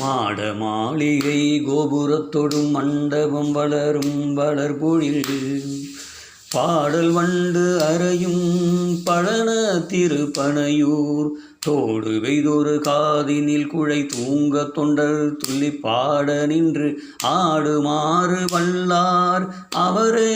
மாட மாளிகை கோபுரத்தொடும் மண்டபம் வளரும் வளர்பொழில். பாடல் வண்டு அறையும் பழன திருப்பனையூர். தோடு வெய்தொரு காதினில் குழை தூங்க தொண்டர் துள்ளி பாட நின்று ஆடுமாறு வல்லார். அவரே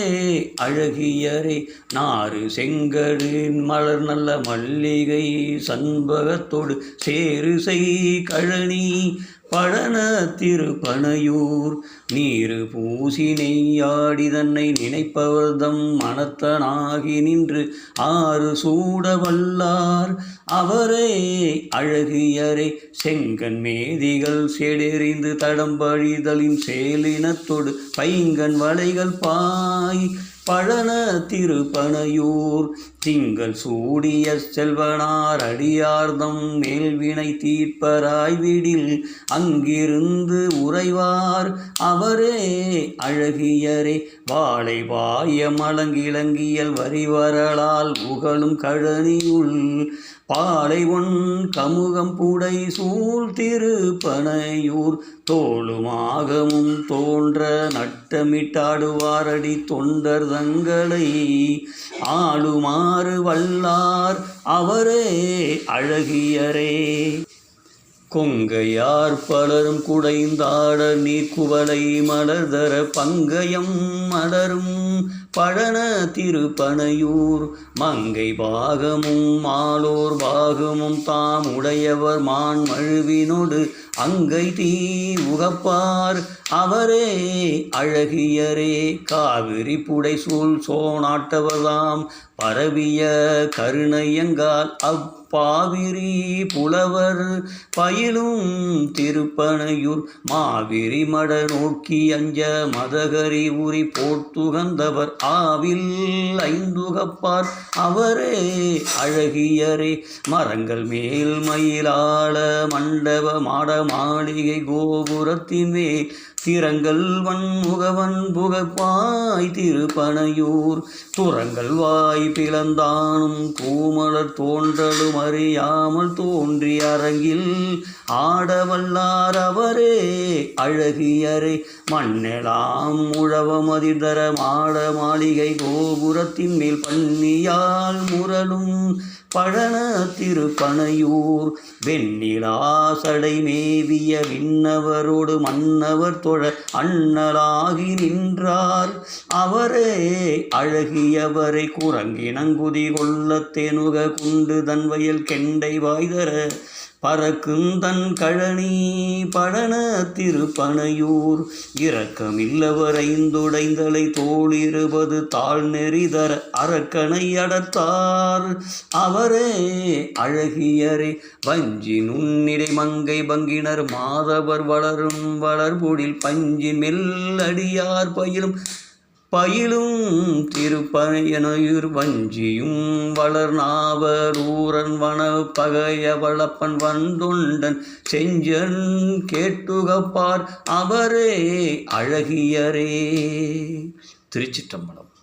அழகியரே நாறு செங்கடின் மலர் நல்ல மல்லிகை சண்பகத்தோடு சேரு செய் கழனி. பழன திருப்பனையூர் நீரு பூசி நெய்யாடி தன்னை நினைப்பவர்தம் மனத்தனாகி நின்று ஆறு சூட வல்லார் அவரே அழகியரே. செங்கன் மேதிகள் செடெறிந்து தடம்பழிதலின் சேலினத்தொடு பைங்கன் வளைகள் பாய் பழன திருப்பனையூர் திங்கள் சூடிய செல்வனார் அடியார்தம் மேல்வினை தீர்ப்பராய் விடில் அங்கிருந்து உறைவார். அவரே அழகியரே வாழை வாய மலங்கிழங்கியல் வரிவரலால் புகழும் கழனியுள். பாலை ஒன் கமுகம் புடை சூழ் திருப்பனையூர். தோளுமாகமும் தோன்ற நட்டமிட்டாடுவாரடி தொண்டர் தங்களை. ஆளுமாறு வல்லார் அவரே அழகியரே. கொங்கையார் பலரும் குடைந்தாட நீ குவளை மலர் மலர்தர பங்கயம் மலரும் பழன திருப்பனையூர். மங்கை பாகமும் மாலோர் பாகமும் தாம் உடையவர் மான் மழுவினோடு அங்கை தீ உகப்பார் அவரே அழகியரே. காவிரி புடைசூழ் சோனாட்டவதாம் பரவிய கருணையங்கால் அப்பாவிரி புலவர் பயிலும் திருப்பனையூர் மாவிரி மட நோக்கி அஞ்ச மதகரி உரி போர்த்துகந்தவர் ஆவில் ஐந்துகப்பார் அவரே அழகியரே. மரங்கள் மேல் மயிலாள மண்டப மாட மாளிகை கோபுரத்தின் திறங்கள் வன்முகவன் புகப்பாய் திருப்பனையூர். துறங்கள் வாய் பிளந்தானும் கூமலர் தோன்றலும் அறியாமல் தோன்றி அரங்கில் ஆடவல்லார் அவரே அழகியரை. மண்ணெலாம் முழவமதிதர மாட மாளிகை கோபுரத்தின் மேல் பன்னியால் முரலும் பழன திருப்பனையூர். வெண்ணிலாசடை மேவிய விண்ணவரோடு மன்னவர் தொழ அண்ணலாகி நின்றார். அவரே அழகியவரை குரங்கினங்குதி கொள்ள தெனுக குண்டு தன்வயல் கெண்டை வாய்தர பறக்குந்தன் கழனி படன திருப்பனையூர். இரக்கமில்லவரைந்துடைந்தலை தோளிருபது தாழ் நெறிதர அரக்கனை அடத்தார். அவரே அழகியரே வஞ்சி நுண்ணிடை மங்கை பங்கினர். மாதவர் வளரும் வளர்புடில் பஞ்சி மெல்லடியார் பயிலும் பயிலும் திருப்பனையனையூர் வஞ்சியும் வளர்நாவரூரன் வன பகைய வளப்பன் வந்துண்டன் செஞ்சன் கேட்டுகப்பார் அவரே அழகியரே. திருச்சிற்றம்பலம்.